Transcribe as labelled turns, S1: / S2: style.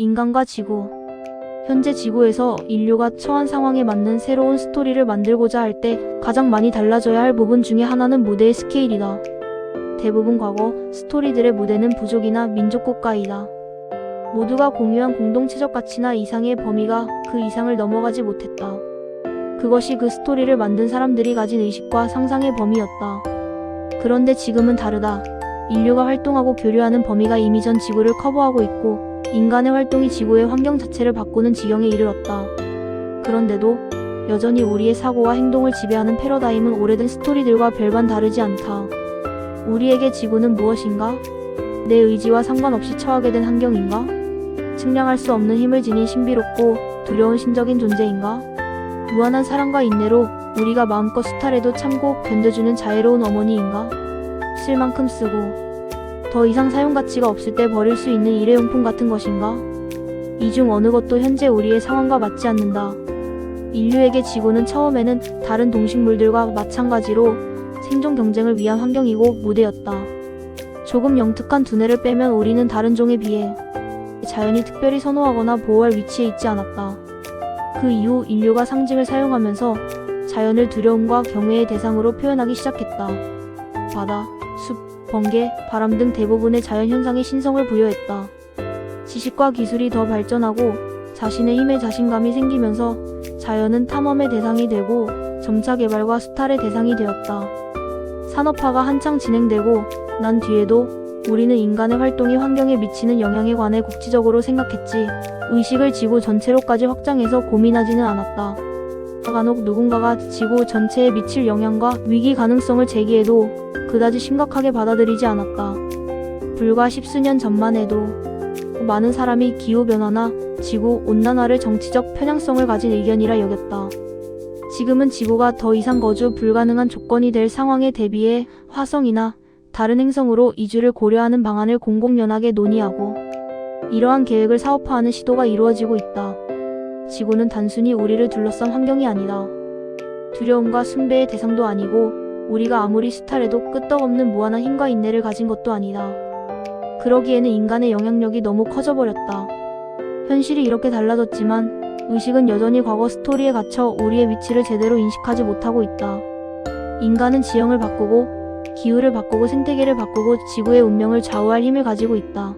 S1: 인간과 지구. 현재 지구에서 인류가 처한 상황에 맞는 새로운 스토리를 만들고자 할 때 가장 많이 달라져야 할 부분 중에 하나는 무대의 스케일이다. 대부분 과거 스토리들의 무대는 부족이나 민족 국가이다. 모두가 공유한 공동체적 가치나 이상의 범위가 그 이상을 넘어가지 못했다. 그것이 그 스토리를 만든 사람들이 가진 의식과 상상의 범위였다. 그런데 지금은 다르다. 인류가 활동하고 교류하는 범위가 이미 전 지구를 커버하고 있고 인간의 활동이 지구의 환경 자체를 바꾸는 지경에 이르렀다. 그런데도 여전히 우리의 사고와 행동을 지배하는 패러다임은 오래된 스토리들과 별반 다르지 않다. 우리에게 지구는 무엇인가? 내 의지와 상관없이 처하게 된 환경인가? 측량할 수 없는 힘을 지닌 신비롭고 두려운 신적인 존재인가? 무한한 사랑과 인내로 우리가 마음껏 수탈해도 참고 견뎌주는 자애로운 어머니인가? 쓸 만큼 쓰고 더 이상 사용 가치가 없을 때 버릴 수 있는 일회용품 같은 것인가? 이 중 어느 것도 현재 우리의 상황과 맞지 않는다. 인류에게 지구는 처음에는 다른 동식물들과 마찬가지로 생존 경쟁을 위한 환경이고 무대였다. 조금 영특한 두뇌를 빼면 우리는 다른 종에 비해 자연이 특별히 선호하거나 보호할 위치에 있지 않았다. 그 이후 인류가 상징을 사용하면서 자연을 두려움과 경외의 대상으로 표현하기 시작했다. 바다, 숲, 번개, 바람 등 대부분의 자연 현상에 신성을 부여했다. 지식과 기술이 더 발전하고 자신의 힘에 자신감이 생기면서 자연은 탐험의 대상이 되고 점차 개발과 수탈의 대상이 되었다. 산업화가 한창 진행되고 난 뒤에도 우리는 인간의 활동이 환경에 미치는 영향에 관해 국지적으로 생각했지 의식을 지구 전체로까지 확장해서 고민하지는 않았다. 간혹 누군가가 지구 전체에 미칠 영향과 위기 가능성을 제기해도 그다지 심각하게 받아들이지 않았다. 불과 십수년 전만 해도 많은 사람이 기후변화나 지구 온난화를 정치적 편향성을 가진 의견이라 여겼다. 지금은 지구가 더 이상 거주 불가능한 조건이 될 상황에 대비해 화성이나 다른 행성으로 이주를 고려하는 방안을 공공연하게 논의하고 이러한 계획을 사업화하는 시도가 이루어지고 있다. 지구는 단순히 우리를 둘러싼 환경이 아니다. 두려움과 숭배의 대상도 아니고 우리가 아무리 수탈해도 끄떡없는 무한한 힘과 인내를 가진 것도 아니다. 그러기에는 인간의 영향력이 너무 커져버렸다. 현실이 이렇게 달라졌지만 의식은 여전히 과거 스토리에 갇혀 우리의 위치를 제대로 인식하지 못하고 있다. 인간은 지형을 바꾸고 기후를 바꾸고 생태계를 바꾸고 지구의 운명을 좌우할 힘을 가지고 있다.